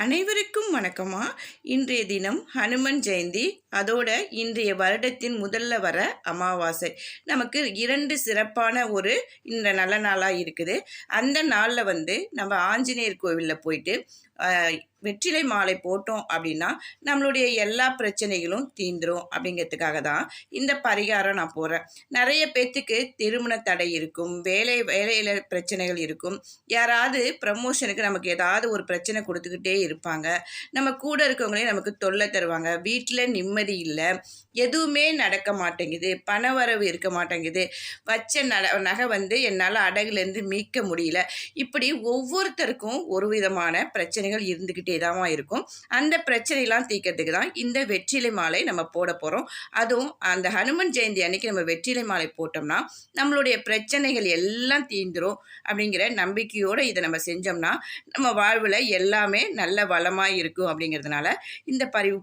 அனைவருக்கும் வணக்கமா. இன்றைய தினம் ஹனுமன் ஜெயந்தி அதோட இன்றைய வருடத்தின் முதல்ல வர அமாவாசை. நமக்கு இரண்டு சிறப்பான ஒரு இந்த நல்ல நாளாக இருக்குது. அந்த நாளில் வந்து நம்ம ஆஞ்சநேயர் கோவிலில் போயிட்டு வெற்றிலை மாலை போட்டோம் அப்படின்னா நம்மளுடைய எல்லா பிரச்சனைகளும் தீந்துரும் அப்படிங்கிறதுக்காக தான் இந்த பரிகாரம் நான் போகிறேன் நிறைய பேர்த்துக்கு திருமண தடை இருக்கும் வேலை வேலையில் பிரச்சனைகள் இருக்கும். யாராவது ப்ரமோஷனுக்கு நமக்கு ஏதாவது ஒரு பிரச்சனை கொடுத்துக்கிட்டே இருப்பாங்க. நம்ம கூட இருக்கவங்களே நமக்கு தொல்லை தருவாங்க. வீட்டில் நிம்மதி இல்லை. எதுவுமே நடக்க மாட்டேங்குது. பண வரவு இருக்க மாட்டேங்குது. வச்ச நட நகை வந்து என்னால் அடகுலேருந்து மீட்க முடியல. இப்படி ஒவ்வொருத்தருக்கும் ஒரு விதமான பிரச்சனைகள் இருந்துக்கிட்டே தான் இருக்கும். அந்த பிரச்சனைலாம் தீர்க்கறதுக்கு தான் இந்த வெற்றிலை மாலை நம்ம போட போகிறோம் அதுவும் அந்த ஹனுமன் ஜெயந்தி அன்னைக்கு நம்ம வெற்றிலை மாலை போட்டோம்னா நம்மளுடைய பிரச்சனைகள் எல்லாம் தீந்துரும் அப்படிங்கிற நம்பிக்கையோடு இதை நம்ம செஞ்சோம்னா நம்ம வாழ்வில் எல்லாமே நல்ல வளமாக இருக்கும் அப்படிங்கிறதுனால இந்த பரிவு